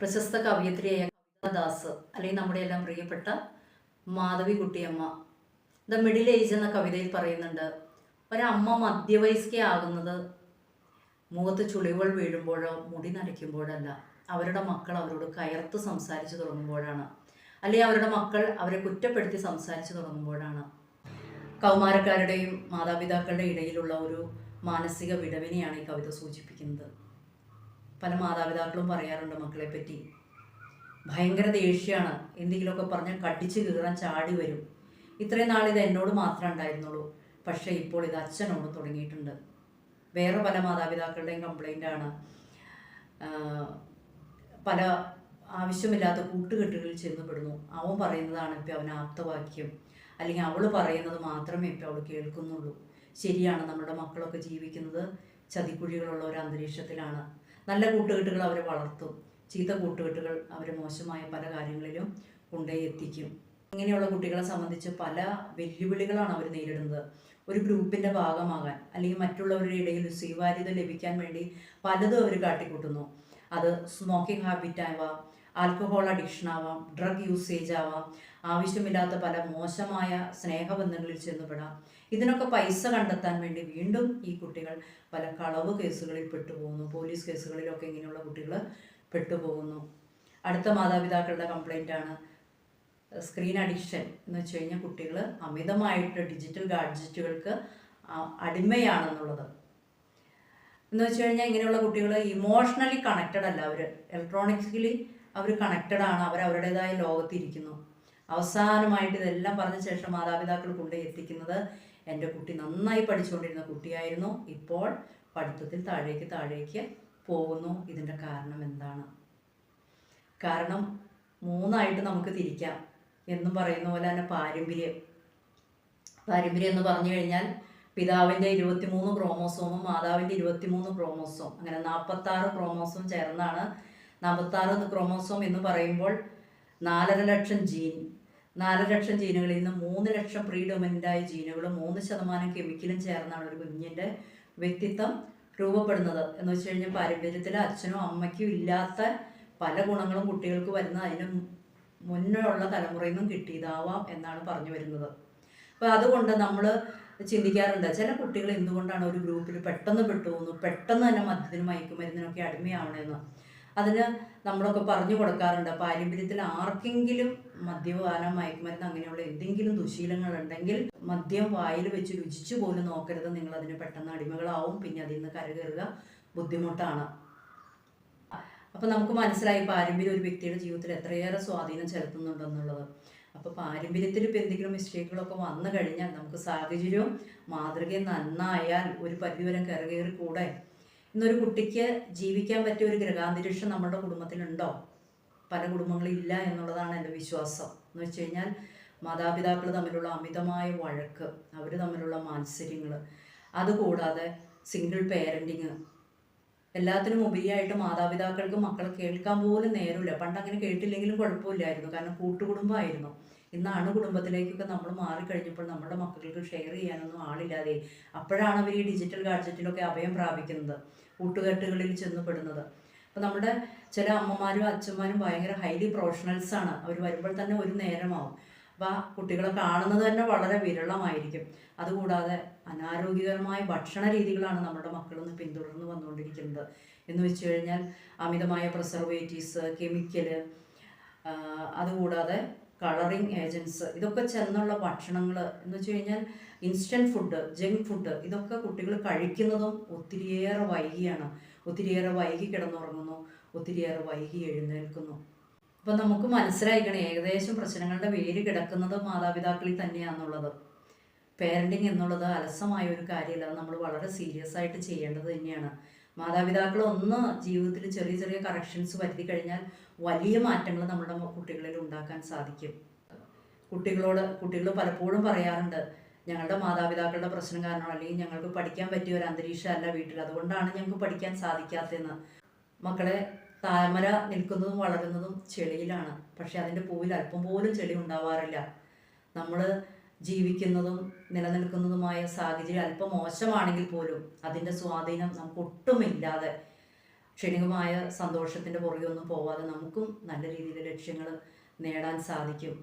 പ്രശസ്ത കവയിത്രിയായ കവിതാദാസ് അല്ലെങ്കിൽ നമ്മുടെ എല്ലാം പ്രിയപ്പെട്ട Madhavi Kuttiyamma the middle age എന്ന കവിതയിൽ പറയുന്നുണ്ട് ഒരമ്മ മധ്യവയസ്കയാകുന്നത് മുഖത്ത് ചുളിവുകൾ വീഴുമ്പോഴോ മുടി നരയ്ക്കുമ്പോഴല്ല അവരുടെ മക്കൾ അവരോട് കയർത്ത് സംസാരിച്ചു തുടങ്ങുമ്പോഴാണ്. അല്ലെങ്കിൽ അവരുടെ മക്കൾ അവരെ കുറ്റപ്പെടുത്തി സംസാരിച്ചു തുടങ്ങുമ്പോഴാണ്. കൗമാരക്കാരുടെയും മാതാപിതാക്കളുടെ ഇടയിലുള്ള ഒരു മാനസിക വിടവിനെയാണ് ഈ കവിത സൂചിപ്പിക്കുന്നത്. പല മാതാപിതാക്കളും പറയാറുണ്ട് മക്കളെ പറ്റി ഭയങ്കര ദേഷ്യമാണ്. എന്തെങ്കിലുമൊക്കെ പറഞ്ഞാൽ കടിച്ച് കീറാൻ ചാടി വരും. ഇത്രയും നാൾ ഇത് എന്നോട് മാത്രമേ ഉണ്ടായിരുന്നുള്ളൂ. പക്ഷേ ഇപ്പോൾ ഇത് അച്ഛനോട് തുടങ്ങിയിട്ടുണ്ട്. വേറെ പല മാതാപിതാക്കളുടെയും കംപ്ലൈന്റാണ് പല ആവശ്യമില്ലാത്ത കൂട്ടുകെട്ടുകളിൽ ചെന്നപ്പെടുന്നു അവൻ പറയുന്നതാണ് ഇപ്പം അവൻ ആപ്തവാക്യം. അല്ലെങ്കിൽ അവൾ പറയുന്നത് മാത്രമേ ഇപ്പം അവൾ കേൾക്കുന്നുള്ളൂ. ശരിയാണ് നമ്മുടെ മക്കളൊക്കെ ജീവിക്കുന്നത്. ചതിക്കുഴികളുള്ള ഒരു അന്തരീക്ഷത്തിലാണ്. നല്ല കൂട്ടുകെട്ടുകൾ അവരെ വളർത്തും. ചീത്ത കൂട്ടുകെട്ടുകൾ അവരെ മോശമായ പല കാര്യങ്ങളിലും കൊണ്ടുപോയി എത്തിക്കും ഇങ്ങനെയുള്ള കുട്ടികളെ സംബന്ധിച്ച് പല വെല്ലുവിളികളാണ് അവർ നേരിടുന്നത്. ഒരു ഗ്രൂപ്പിന്റെ ഭാഗമാകാൻ അല്ലെങ്കിൽ മറ്റുള്ളവരുടെ ഇടയിൽ സ്വീകാര്യത ലഭിക്കാൻ വേണ്ടി പലതും അവർ കാട്ടിക്കൂട്ടുന്നു. അത് സ്മോക്കിംഗ് ഹാബിറ്റ് ആവാം ആൽക്കഹോൾ അഡിക്ഷൻ ആവാം ഡ്രഗ് യൂസേജ് ആവാം ആവശ്യമില്ലാത്ത പല മോശമായ സ്നേഹബന്ധങ്ങളിൽ ചെന്നുപെടാം. ഇതിനൊക്കെ പൈസ കണ്ടെത്താൻ വേണ്ടി വീണ്ടും ഈ കുട്ടികൾ പല കളവ് കേസുകളിൽ പെട്ടുപോകുന്നു. പോലീസ് കേസുകളിലൊക്കെ ഇങ്ങനെയുള്ള കുട്ടികൾ പെട്ടുപോകുന്നു. അടുത്ത മാതാപിതാക്കളുടെ കംപ്ലൈന്റ് ആണ്. സ്ക്രീൻ അഡിക്ഷൻ എന്ന് വെച്ച് കഴിഞ്ഞാൽ കുട്ടികൾ അമിതമായിട്ട് ഡിജിറ്റൽ ഗാഡ്ജറ്റുകൾക്ക് അടിമയാണെന്നുള്ളത്. എന്ന് വെച്ച് കഴിഞ്ഞാൽ ഇങ്ങനെയുള്ള കുട്ടികൾ ഇമോഷണലി കണക്റ്റഡ് അല്ല അവർ ഇലക്ട്രോണിക്സിക്കലി അവർ കണക്റ്റഡ് ആണ് അവർ അവരുടേതായ ലോകത്തിരിക്കുന്നു അവസാനമായിട്ട് ഇതെല്ലാം പറഞ്ഞ ശേഷം മാതാപിതാക്കൾ കൊണ്ടുപോയി എത്തിക്കുന്നത് എന്റെ കുട്ടി നന്നായി പഠിച്ചുകൊണ്ടിരുന്ന കുട്ടിയായിരുന്നു. ഇപ്പോൾ പഠിത്തത്തിൽ താഴേക്ക് താഴേക്ക് പോകുന്നു. ഇതിന്റെ കാരണം എന്താണ്? കാരണം മൂന്നായിട്ട് നമുക്ക് തിരിക്കാം. എന്നും പറയുന്ന പോലെ തന്നെ പാരമ്പര്യം. പാരമ്പര്യം എന്ന് പറഞ്ഞു കഴിഞ്ഞാൽ പിതാവിന്റെ ഇരുപത്തിമൂന്ന് ക്രോമോസോമും മാതാവിന്റെ ഇരുപത്തിമൂന്ന് ക്രോമോസോം അങ്ങനെ നാൽപ്പത്താറ് ക്രോമോസോം ചേർന്നാണ് നാൽപ്പത്താറ് ക്രോമോസോം എന്ന് പറയുമ്പോൾ നാലര ലക്ഷം ജീൻ. നാലര ലക്ഷം ജീനുകളിൽ നിന്ന് മൂന്ന് ലക്ഷം പ്രീഡൊമിനന്റായ ജീനുകളും മൂന്ന് ശതമാനം കെമിക്കലും ചേർന്നാണ് ഒരു കുഞ്ഞിന്റെ വ്യക്തിത്വം രൂപപ്പെടുന്നത്. എന്ന് വെച്ച് കഴിഞ്ഞാൽ പാരമ്പര്യത്തിൽ അച്ഛനും അമ്മയ്ക്കും ഇല്ലാത്ത പല ഗുണങ്ങളും കുട്ടികൾക്ക് വരുന്ന അതിന് മുന്നിലുള്ള തലമുറയിൽ നിന്നും കിട്ടിയതാവാം എന്നാണ് പറഞ്ഞു വരുന്നത്. അപ്പോൾ അതുകൊണ്ട് നമ്മൾ ചിന്തിക്കാറുണ്ട് ചില കുട്ടികൾ എന്തുകൊണ്ടാണ് ഒരു ഗ്രൂപ്പിൽ പെട്ടെന്ന് പെട്ടുപോകുന്നു പെട്ടെന്ന് തന്നെ മദ്യത്തിനും മയക്കുമരുന്നിനൊക്കെ അടിമയാവണമെന്ന് അതിന് നമ്മളൊക്കെ പറഞ്ഞു കൊടുക്കാറുണ്ട്. പാരമ്പര്യത്തിൽ ആർക്കെങ്കിലും മദ്യപാനം മയക്കുമരുന്ന് അങ്ങനെയുള്ള എന്തെങ്കിലും ദുശീലങ്ങൾ ഉണ്ടെങ്കിൽ മദ്യം വായിൽ വെച്ച് രുചിച്ചു പോലും നോക്കരുത്. നിങ്ങൾ അതിന് പെട്ടെന്ന് അടിമകളാവും. പിന്നെ അതിൽ നിന്ന് കരകയറുക ബുദ്ധിമുട്ടാണ്. അപ്പോൾ നമുക്ക് മനസ്സിലായി പാരമ്പര്യം ഒരു വ്യക്തിയുടെ ജീവിതത്തിൽ എത്രയേറെ സ്വാധീനം ചെലുത്തുന്നുണ്ടെന്നുള്ളത് അപ്പോൾ പാരമ്പര്യത്തിൽ ഇപ്പോൾ എന്തെങ്കിലും മിസ്റ്റേക്കുകളൊക്കെ വന്നു കഴിഞ്ഞാൽ നമുക്ക് സാഹചര്യവും മാതൃകയും നന്നായാൽ ഒരു പരിധിവരെ കരകയറി കൂടെ ഇന്നൊരു കുട്ടിക്ക് ജീവിക്കാൻ പറ്റിയ ഒരു ഗ്രഹാന്തരീക്ഷം നമ്മുടെ കുടുംബത്തിലുണ്ടോ? പല കുടുംബങ്ങളില്ല എന്നുള്ളതാണ് എന്റെ വിശ്വാസം. എന്ന് വെച്ച് കഴിഞ്ഞാൽ മാതാപിതാക്കൾ തമ്മിലുള്ള അമിതമായ വഴക്ക് അവർ തമ്മിലുള്ള മാത്സര്യങ്ങൾ അതുകൂടാതെ സിംഗിൾ പേരന്റിങ് എല്ലാത്തിനും ഉപരിയായിട്ട് മാതാപിതാക്കൾക്ക് മക്കളെ കേൾക്കാൻ പോലും നേരമില്ല. പണ്ട് അങ്ങനെ കേട്ടില്ലെങ്കിലും കുഴപ്പമില്ലായിരുന്നു. കാരണം കൂട്ടുകുടുംബമായിരുന്നു. ഇന്ന് കുടുംബത്തിലേക്കൊക്കെ നമ്മൾ മാറിക്കഴിഞ്ഞപ്പോൾ നമ്മുടെ മക്കൾക്ക് ഷെയർ ചെയ്യാനൊന്നും ആളില്ലാതെ അപ്പോഴാണ് അവർ ഈ ഡിജിറ്റൽ ഗാഡ്ജറ്റിലൊക്കെ അഭയം പ്രാപിക്കുന്നത് കൂട്ടുകെട്ടുകളിൽ ചെന്നപ്പെടുന്നത് അപ്പം നമ്മുടെ ചില അമ്മമാരും അച്ഛന്മാരും ഭയങ്കര ഹൈലി പ്രൊഫഷണൽസ് ആണ്. അവർ വരുമ്പോൾ തന്നെ ഒരു നേരമാവും. അപ്പോൾ കുട്ടികളെ കാണുന്നത് തന്നെ വളരെ വിരളമായിരിക്കും. അതുകൂടാതെ അനാരോഗ്യകരമായ ഭക്ഷണ രീതികളാണ് നമ്മുടെ മക്കളിന്ന് പിന്തുടർന്ന് വന്നുകൊണ്ടിരിക്കുന്നത്. എന്ന് വെച്ച് കഴിഞ്ഞാൽ അമിതമായ പ്രിസർവേറ്റീവ്സ് കെമിക്കൽ അതുകൂടാതെ കളറിങ് ഏജൻസ് ഇതൊക്കെ ചെന്നുള്ള ഭക്ഷണങ്ങൾ എന്ന് വെച്ച് കഴിഞ്ഞാൽ ഇൻസ്റ്റന്റ് ഫുഡ് ജങ്ക് ഫുഡ് ഇതൊക്കെ കുട്ടികൾ കഴിക്കുന്നതും ഒത്തിരിയേറെ വൈകിയാണ്. ഒത്തിരിയേറെ വൈകി കിടന്നുറങ്ങുന്നു ഒത്തിരിയേറെ വൈകി എഴുന്നേൽക്കുന്നു. അപ്പം നമുക്ക് മനസ്സിലായിക്കണേ ഏകദേശം പ്രശ്നങ്ങളുടെ വേര് കിടക്കുന്നത് മാതാപിതാക്കളിൽ തന്നെയാണെന്നുള്ളത് പേരന്റിങ് എന്നുള്ളത് അലസമായ ഒരു കാര്യമല്ല നമ്മൾ വളരെ സീരിയസ് ആയിട്ട് ചെയ്യേണ്ടത് തന്നെയാണ്. മാതാപിതാക്കൾ ഒന്ന് ജീവിതത്തിൽ ചെറിയ ചെറിയ കറക്ഷൻസ് വരുത്തി കഴിഞ്ഞാൽ വലിയ മാറ്റങ്ങൾ നമ്മുടെ കുട്ടികളിൽ ഉണ്ടാക്കാൻ സാധിക്കും. കുട്ടികളോട് കുട്ടികൾ പലപ്പോഴും പറയാറുണ്ട് ഞങ്ങളുടെ മാതാപിതാക്കളുടെ പ്രശ്നം കാരണം അല്ലെങ്കിൽ ഞങ്ങൾക്ക് പഠിക്കാൻ പറ്റിയ ഒരു അന്തരീക്ഷമല്ല വീട്ടിൽ അതുകൊണ്ടാണ് ഞങ്ങൾക്ക് പഠിക്കാൻ സാധിക്കാത്തതെന്ന്. മക്കളെ താമര നിൽക്കുന്നതും വളരുന്നതും ചെളിയിലാണ്. പക്ഷെ അതിന്റെ പൂവിൽ അല്പം പോലും ചെളി ഉണ്ടാവാറില്ല. നമ്മൾ ജീവിക്കുന്നതും നിലനിൽക്കുന്നതുമായ സാഹചര്യം അല്പം മോശമാണെങ്കിൽ പോലും അതിന്റെ സ്വാധീനം നമുക്ക് ഒട്ടുമില്ലാതെ ക്ഷണികമായ സന്തോഷത്തിന്റെ പുറകെ ഒന്നും പോവാതെ നമുക്കും നല്ല രീതിയിൽ ലക്ഷ്യങ്ങൾ നേടാൻ സാധിക്കും.